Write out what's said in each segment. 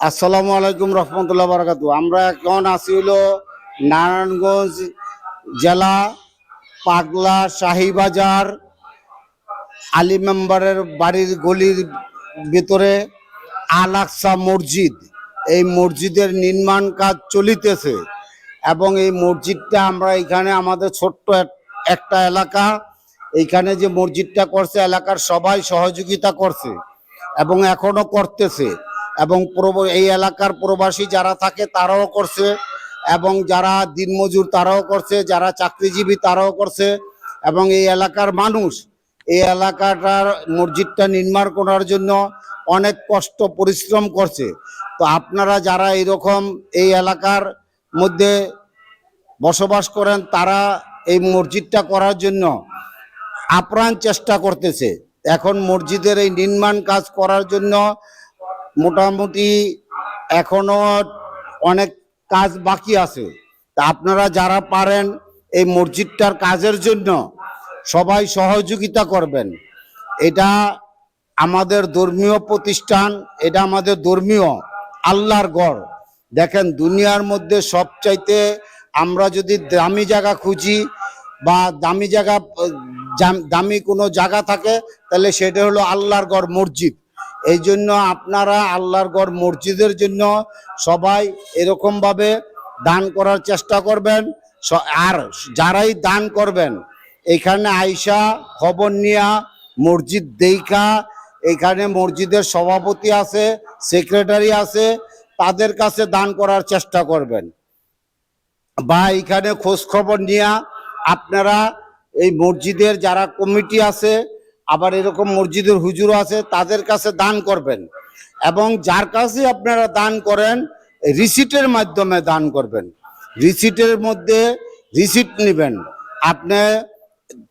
আসসালামু আলাইকুম রহমতুল্লাহ বারাকাতু। আমরা এখন আছি হলো নারায়ণগঞ্জ জেলা পাগলা শাহিবাজার আলী মেম্বারের বাড়ির গলির ভিতরে আল আকসা মসজিদ। এই মসজিদের নির্মাণ কাজ চলিতেছে এবং এই মসজিদটা আমরা এখানে আমাদের ছোট্ট এক- একটা এলাকা। এইখানে যে মসজিদটা করছে, এলাকার সবাই সহযোগিতা করছে এবং এখনও করতেছে। এবং এই এলাকার প্রবাসী যারা থাকে তারাও করছে এবং যারা দিনমজুর তারাও করছে, যারা চাকরিজীবী তারাও করছে এবং এই এলাকার মানুষ, এই এলাকাটার মসজিদটা নির্মাণ করার জন্য অনেক কষ্ট, পরিশ্রম করছে। তো আপনারা যারা এরকম এই এলাকার মধ্যে বসবাস করেন, তারা এই মসজিদটা করার জন্য আপ্রাণ চেষ্টা করতেছে। এখন মসজিদের এই নির্মাণ কাজ করার জন্য মোটামুটি এখনও অনেক কাজ বাকি আছে। তা আপনারা যারা পারেন এই মসজিদটার কাজের জন্য সবাই সহযোগিতা করবেন। এটা আমাদের ধর্মীয় প্রতিষ্ঠান, এটা আমাদের ধর্মীয় আল্লাহর গড় দেখেন দুনিয়ার মধ্যে সবচাইতে আমরা যদি দামি জায়গা খুঁজি বা দামি জায়গা দামি কোনো জায়গা থাকে, তাহলে সেটা হলো আল্লাহর গড় মসজিদ। এই জন্য আপনারা আল্লাহর গড় মসজিদের জন্য সবাই এরকম ভাবে দান করার চেষ্টা করবেন। আর যারাই দান করবেন, এখানে আইসা খবর নিয়া মসজিদ দেইখা, এখানে মসজিদের সভাপতি আছে, সেক্রেটারি আছে, তাদের কাছে দান করার চেষ্টা করবেন। বা এখানে খোঁজ খবর নিয়া আপনারা এই মসজিদের যারা কমিটি আছে আবার এরকম মসজিদের হুজুর আছে, তাদের কাছে দান করবেন। এবং যার কাছে আপনারা দান করেন, রিসিটের মাধ্যমে দান করবেন। রিসিটের মধ্যে রিসিট নেবেন। আপনি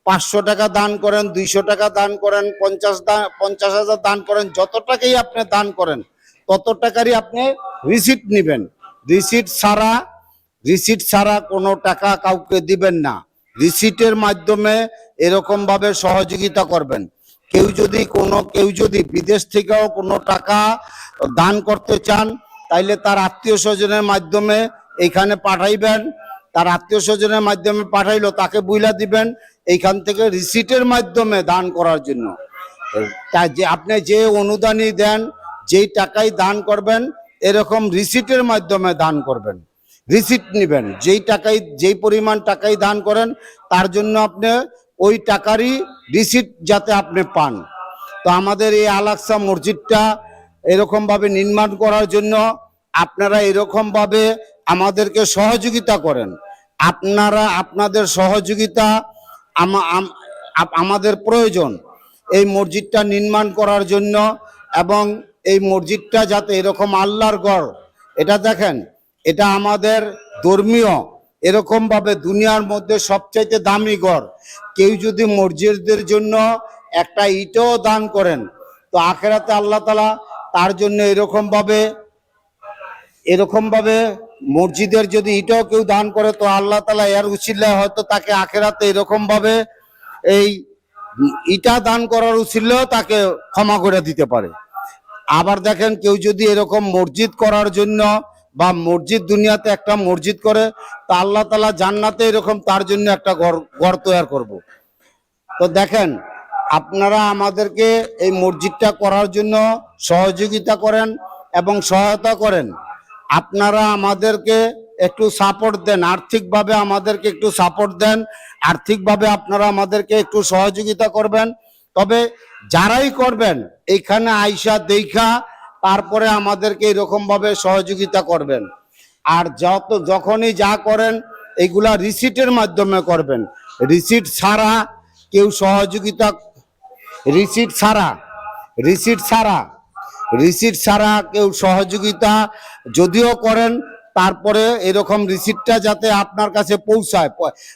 পাঁচশো টাকা দান করেন, দুইশো টাকা দান করেন, পঞ্চাশ দান পঞ্চাশ হাজার দান করেন, যত টাকাই আপনি দান করেন, তত টাকারই আপনি রিসিট নেবেন। রিসিট ছাড়া রিসিট ছাড়া কোনো টাকা কাউকে দিবেন না। রিসিটের মাধ্যমে এরকম ভাবে সহযোগিতা করবেন। কেউ যদি কোনো, কেউ যদি বিদেশ থেকেও কোনো টাকা দান করতে চান, তাইলে তার আত্মীয় স্বজনের মাধ্যমে এইখানে পাঠাইবেন। তার আত্মীয় স্বজনের মাধ্যমে পাঠাইলো, তাকে বুইলা দিবেন এইখান থেকে রিসিটের মাধ্যমে দান করার জন্য। যে আপনি যে অনুদানই দেন, যেই টাকাই দান করবেন, এরকম রিসিটের মাধ্যমে দান করবেন। রিসিট নেবেন, যেই টাকাই, যেই পরিমাণ টাকাই দান করেন, তার জন্য আপনি ওই টাকারই রিসিট যাতে আপনি পান। তো আমাদের এই আলাক্সা মসজিদটা এরকম ভাবে নির্মাণ করার জন্য আপনারা এরকম ভাবে আমাদেরকে সহযোগিতা করেন। আপনারা, আপনাদের সহযোগিতা আমাদের প্রয়োজন এই মসজিদটা নির্মাণ করার জন্য এবং এই মসজিদটা যাতে এরকম আল্লাহর গড় এটা দেখেন, এটা আমাদের ধর্মীয় এরকম ভাবে দুনিয়ার মধ্যে সবচাইতে দামি গড় কেউ যদি মসজিদের জন্য একটা ইটও দান করেন, তো আখেরাতে আল্লাহ তালা তার জন্য এরকম ভাবে এরকম ভাবে মসজিদের যদি ইটাও কেউ দান করে, তো আল্লাহ তালা এর উচিল্লায় হয়তো তাকে আখেরাতে এরকম ভাবে এই ইটা দান করার উচিল্লেও তাকে ক্ষমা করে দিতে পারে। আবার দেখেন কেউ যদি এরকম মসজিদ করার জন্য বা মসজিদ দুনিয়াতে একটা মসজিদ করে, তা আল্লাহ তালা জান্নাতে এরকম তার জন্য একটা ঘর তৈরি করব। তো দেখেন, আপনারা আমাদেরকে এই মসজিদটা করার জন্য সহযোগিতা করেন এবং সহায়তা করেন। আপনারা আমাদেরকে একটু সাপোর্ট দেন, আর্থিকভাবে আমাদেরকে একটু সাপোর্ট দেন, আর্থিকভাবে আপনারা আমাদেরকে একটু সহযোগিতা করবেন। তবে যারাই করবেন এইখানে আইসা দেখা তারপরে আমাদেরকে এরকম ভাবে সহযোগিতা করবেন। আর যত যখনই যা করেন, এগুলা রিসিটের মাধ্যমে করবেন। রিসিট ছাড়া কেউ সহযোগিতা, রিসিট ছাড়া রিসিট ছাড়া রিসিট ছাড়া কেউ সহযোগিতা যদিও করেন, তারপরে এরকম রিসিটটা যাতে আপনার কাছে পৌঁছায়।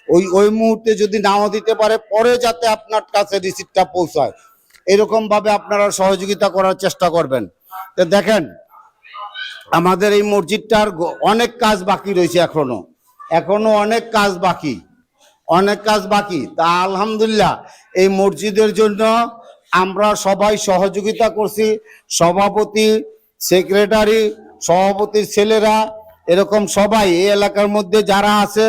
ওই ওই মুহূর্তে যদি নাও দিতে পারে, পরে যাতে আপনার কাছে রিসিটটা পৌঁছায়। এরকম ভাবে আপনারা সহযোগিতা করার চেষ্টা করবেন। তো দেখেন, আমাদের এই মসজিদটার অনেক কাজ বাকি রয়েছে এখনও। এখনও অনেক কাজ বাকি। অনেক কাজ বাকি। তা আলহামদুলিল্লাহ, এই মসজিদের জন্য আমরা সবাই সহযোগিতা করছি। সভাপতি, সেক্রেটারি, সভাপতির ছেলেরা এরকম সবাই এই এলাকার মধ্যে যারা আছে,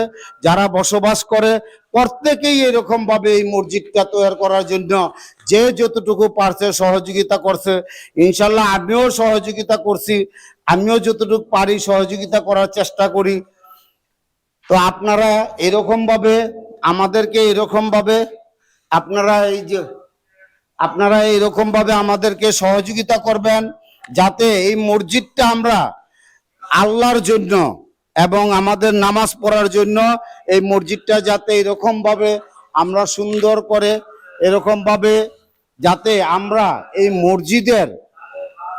যারা বসবাস করে, প্রত্যেকেই এরকম ভাবে এই মসজিদটা তৈরি করার জন্য যে যতটুকু পারছে সহযোগিতা করছে। ইনশাল্লাহ আমিও সহযোগিতা করছি, আমিও যতটুকু পারি সহযোগিতা করার চেষ্টা করি। তো আপনারা এরকম ভাবে আমাদেরকে এরকম ভাবে আপনারা এই যে, আপনারা এরকম ভাবে আমাদেরকে সহযোগিতা করবেন, যাতে এই মসজিদটা আমরা আল্লাহর জন্য এবং আমাদের নামাজ পড়ার জন্য এই মসজিদটা যাতে এরকম ভাবে আমরা সুন্দর করে এরকম ভাবে যাতে আমরা এই মসজিদের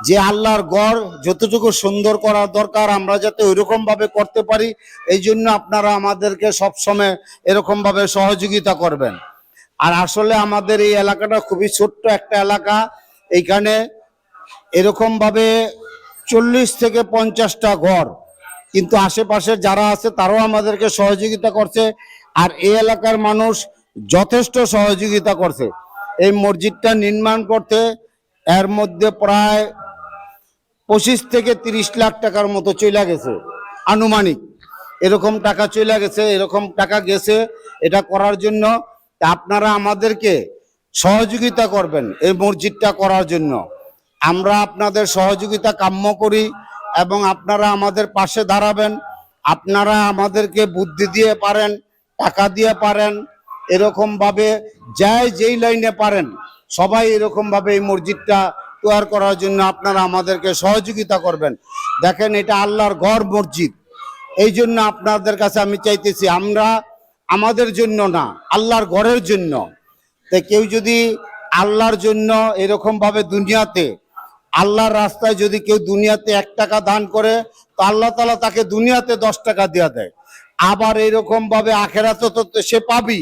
যে আল্লাহর গড় যতটুকু সুন্দর করা দরকার আমরা যাতে ওইরকম ভাবে করতে পারি, এই জন্য আপনারা আমাদেরকে সবসময় এরকম ভাবে সহযোগিতা করবেন। আর আসলে আমাদের এই এলাকাটা খুবই ছোট্ট একটা এলাকা, এইখানে এরকম ভাবে চল্লিশ থেকে পঞ্চাশটা ঘর। কিন্তু আশেপাশে যারা আছে, তারাও আমাদেরকে সহযোগিতা করছে আর এই এলাকার মানুষ যথেষ্ট সহযোগিতা করছে। এই মসজিদটা নির্মাণ করতে এর মধ্যে প্রায় পঁচিশ থেকে তিরিশ লাখ টাকার মতো চলে গেছে, আনুমানিক। এরকম টাকা চলে গেছে, এরকম টাকা গেছে, এটা করার জন্য আপনারা আমাদেরকে সহযোগিতা করবেন এই মসজিদটা করার জন্য। আমরা আপনাদের সহযোগিতা কাম্য করি এবং আপনারা আমাদের পাশে দাঁড়াবেন। আপনারা আমাদেরকে বুদ্ধি দিয়ে পারেন, টাকা দিয়ে পারেন এরকম ভাবে যাই যেই লাইনে পারেন, সবাই এরকম ভাবে এই মসজিদটা তৈরি করার জন্য আপনারা আমাদেরকে সহযোগিতা করবেন। দেখেন, এটা আল্লাহর ঘর মসজিদ। এই জন্য আপনাদের কাছে আমি চাইতেছি, আমরা আমাদের জন্য না, আল্লাহর ঘরের জন্য। তো কেউ যদি আল্লাহর জন্য এরকম ভাবে দুনিয়াতে আল্লাহর রাস্তায় যদি কেউ দুনিয়াতে এক টাকা দান করে, তো আল্লাহ তালা তাকে দুনিয়াতে দশ টাকা দিয়ে দেয়। আবার এরকম ভাবে আখেরাতে তো সে পাবি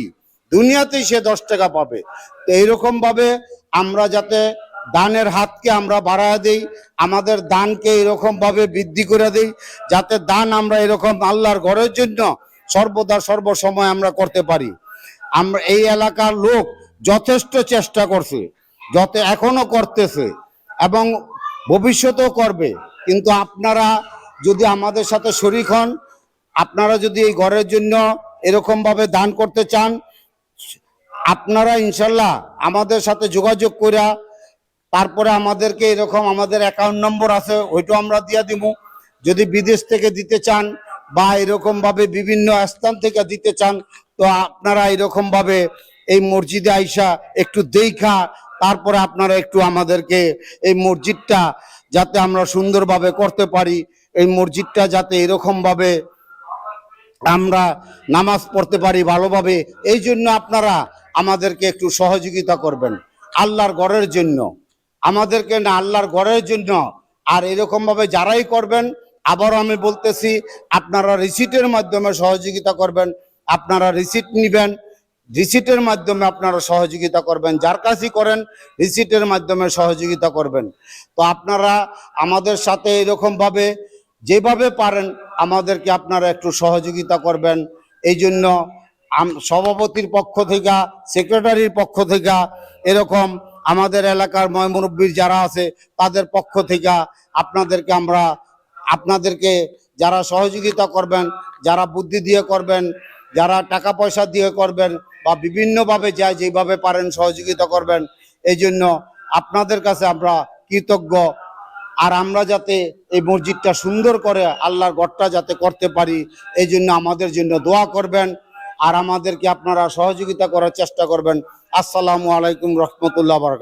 দুনিয়াতেই সে দশ টাকা পাবে। তো এইরকম ভাবে আমরা যাতে দানের হাতকে আমরা বাড়ায় দেই, আমাদের দানকে এরকম ভাবে বৃদ্ধি করে দেই, যাতে দান আমরা এরকম আল্লাহর ঘরের জন্য সর্বদা সর্বসময় আমরা করতে পারি। আমরা এই এলাকার লোক যথেষ্ট চেষ্টা করছে, যত এখনও করতেছে। এবং ভবিষ্যতেও করবে। কিন্তু আপনারা যদি আমাদের সাথে শরিক হন, আপনারা যদি এই ঘরের জন্য এরকম ভাবে দান করতে চান, আপনারা ইনশাল্লাহ আমাদের সাথে যোগাযোগ কইরা তারপরে আমাদেরকে এরকম আমাদের অ্যাকাউন্ট নম্বর আছে, ওইটাও আমরা দিয়ে দিব। যদি বিদেশ থেকে দিতে চান বা এরকম ভাবে বিভিন্ন স্থান থেকে দিতে চান, তো আপনারা এরকম ভাবে এই মসজিদে আইসা একটু দেখা তারপরে আপনারা একটু আমাদেরকে এই মসজিদটা যাতে আমরা সুন্দরভাবে করতে পারি, এই মসজিদটা যাতে এরকম ভাবে আমরা নামাজ পড়তে পারি ভালোভাবে, এই জন্য আপনারা আমাদেরকে একটু সহযোগিতা করবেন আল্লাহর ঘরের জন্য। আমাদেরকে না আল্লাহর গড়ের জন্য, আর এরকম ভাবে যারাই করবেন, আবারও আমি বলতেছি, আপনারা রিসিটের মাধ্যমে সহযোগিতা করবেন, আপনারা রিসিট নিবেন রিসিটের মাধ্যমে আপনারা সহযোগিতা করবেন, যার কাছেই করেন, রিসিটের মাধ্যমে সহযোগিতা করবেন। তো আপনারা আমাদের সাথে এরকম ভাবে যেভাবে পারেন, আমাদেরকে আপনারা একটু সহযোগিতা করবেন। এই জন্য সভাপতির পক্ষ থেকে, সেক্রেটারির পক্ষ থেকে এরকম আমাদের এলাকার ময়মুরব্বীর যারা আছে, তাদের পক্ষ থেকে আপনাদেরকে আমরা, আপনাদেরকে যারা সহযোগিতা করবেন, যারা বুদ্ধি দিয়ে করবেন, যারা টাকা পয়সা দিয়ে করবেন বা বিভিন্নভাবে যা যেভাবে পারেন, সহযোগিতা করবেন এই জন্য আপনাদের কাছে আমরা কৃতজ্ঞ। আর আমরা যাতে এই মসজিদটা সুন্দর করে আল্লাহর গড়টা যাতে করতে পারি এই জন্য আমাদের জন্য দোয়া করবেন। আর আমাদেরকে আপনারা সহযোগিতা করার চেষ্টা করবেন। আসসালামু আলাইকুম রহমতুল্লাহ বারকাত